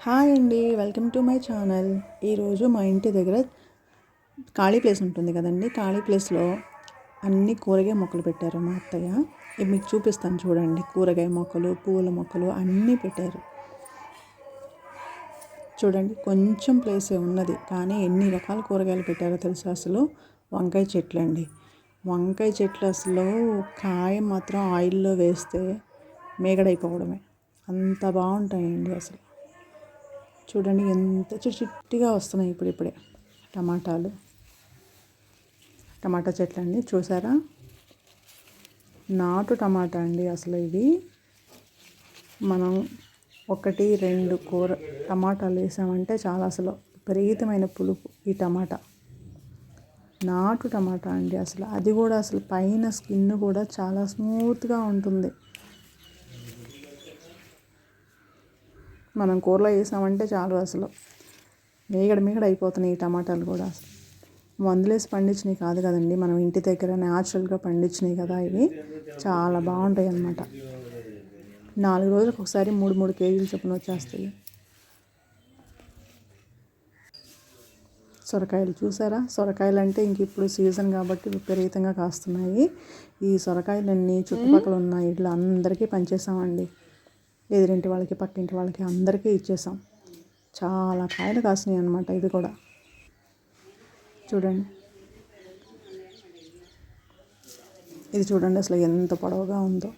Hi అండి welcome to my channel. ఈరోజు మా ఇంటి దగ్గర ఖాళీ ప్లేస్ ఉంటుంది కదండి. ఖాళీ ప్లేస్లో అన్ని కూరగాయ మొక్కలు పెట్టారు మా అత్తయ్య. ఇవి మీకు చూపిస్తాను చూడండి. కూరగాయ మొక్కలు పూల మొక్కలు అన్నీ పెట్టారు. చూడండి కొంచెం ప్లేసే ఉన్నది కానీ ఎన్ని రకాల కూరగాయలు పెట్టారో తెలుసా అసలు? వంకాయ చెట్లు అండి. వంకాయ చెట్లు అసలు కాయ మాత్రం ఆయిల్లో వేస్తే మేగడైపోవడమే. అంత బాగుంటాయండి అసలు. చూడండి ఎంత చిట్టిగా వస్తున్నాయి ఇప్పుడిప్పుడే టమాటాలు. టమాటా చెట్లు అండి చూసారా? నాటు టమాటా అండి అసలు ఇది మనం ఒకటి రెండు కూర టమాటాలు వేసామంటే చాలా అసలు విపరీతమైన పులుపు ఈ టమాటా. నాటు టమాటా అండి అసలు. అది కూడా అసలు పైన స్కిన్ కూడా చాలా స్మూత్గా ఉంటుంది. మనం కూరలో వేసామంటే చాలు అసలు. మీగడ మీగడ అయిపోతున్నాయి ఈ టమాటాలు కూడా. అసలు మందులేసి పండించినవి కాదు కదండి. మనం ఇంటి దగ్గర న్యాచురల్గా పండించినవి కదా ఇవి. చాలా బాగుంటాయి అన్నమాట. నాలుగు రోజులకు ఒకసారి మూడు మూడు కేజీలు చొప్పున వచ్చేస్తాయి. సొరకాయలు చూసారా? సొరకాయలు అంటే ఇంక ఇప్పుడు సీజన్ కాబట్టి విపరీతంగా కాస్తున్నాయి. ఈ సొరకాయలన్నీ చుట్టుపక్కల ఉన్న ఇళ్ళు అందరికీ పనిచేసామండి ఎదురింటి వాళ్ళకి పక్కింటి వాళ్ళకి అందరికీ ఇచ్చేసాం. చాలా కాయలు కాసినాయి అనమాట ఇది కూడా. చూడండి. ఇది చూడండి అసలు ఎంత పొడవుగా ఉందో.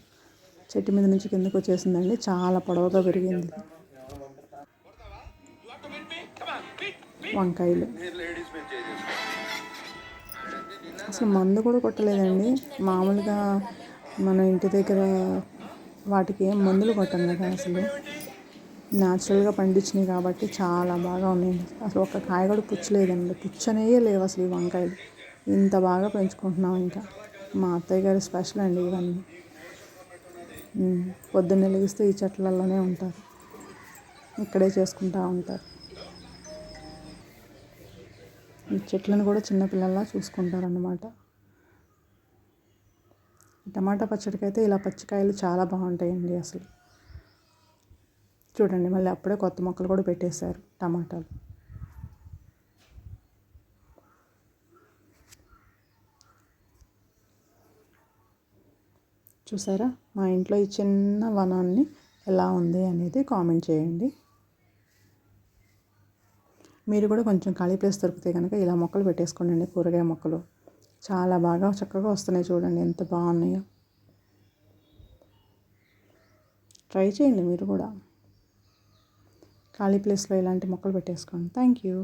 చెట్టు మీద నుంచి కిందకు వచ్చేసిందండి. చాలా పొడవుగా పెరిగింది. వంకాయలు. అసలు మందు కూడా కొట్టలేదండి. మామూలుగా మన ఇంటి దగ్గర వాటికి ఏం మందులు కొట్టం కదా అసలు. న్యాచురల్గా పండించినాయి కాబట్టి చాలా బాగా ఉన్నాయండి అసలు ఒక కాయ కూడా పుచ్చలేదండి. పుచ్చనేయే లేవు అసలు ఈ వంకాయలు. ఇంత బాగా పెంచుకుంటున్నాం ఇంకా. మా అత్తయ్య గారు స్పెషల్ అండి ఇవన్నీ. పొద్దున్న లెగిస్తే ఈ చెట్లలోనే ఉంటారు. ఇక్కడే చేసుకుంటూ ఉంటారు. ఈ చెట్లను కూడా చిన్నపిల్లల్లా చూసుకుంటారు అన్నమాట టమాటా పచ్చడికి అయితే ఇలా పచ్చికాయలు చాలా బాగుంటాయండి అసలు. చూడండి మళ్ళీ అప్పుడే కొత్త మొక్కలు కూడా పెట్టేశారు టమాటాలు. చూసారా? మా ఇంట్లో ఈ చిన్న వనాన్ని ఎలా ఉంది అనేది కామెంట్ చేయండి. మీరు కూడా కొంచెం ఖాళీ ప్లేస్ దొరికితే కనుక ఇలా మొక్కలు పెట్టేసుకోండి కూరగాయ మొక్కలు. చాలా బాగా చక్కగా వస్తున్నాయి చూడండి ఎంత బాగున్నాయో. ట్రై చేయండి మీరు కూడా. ఖాళీ ప్లేస్లో ఇలాంటి మొక్కలు పెట్టేసుకోండి. Thank you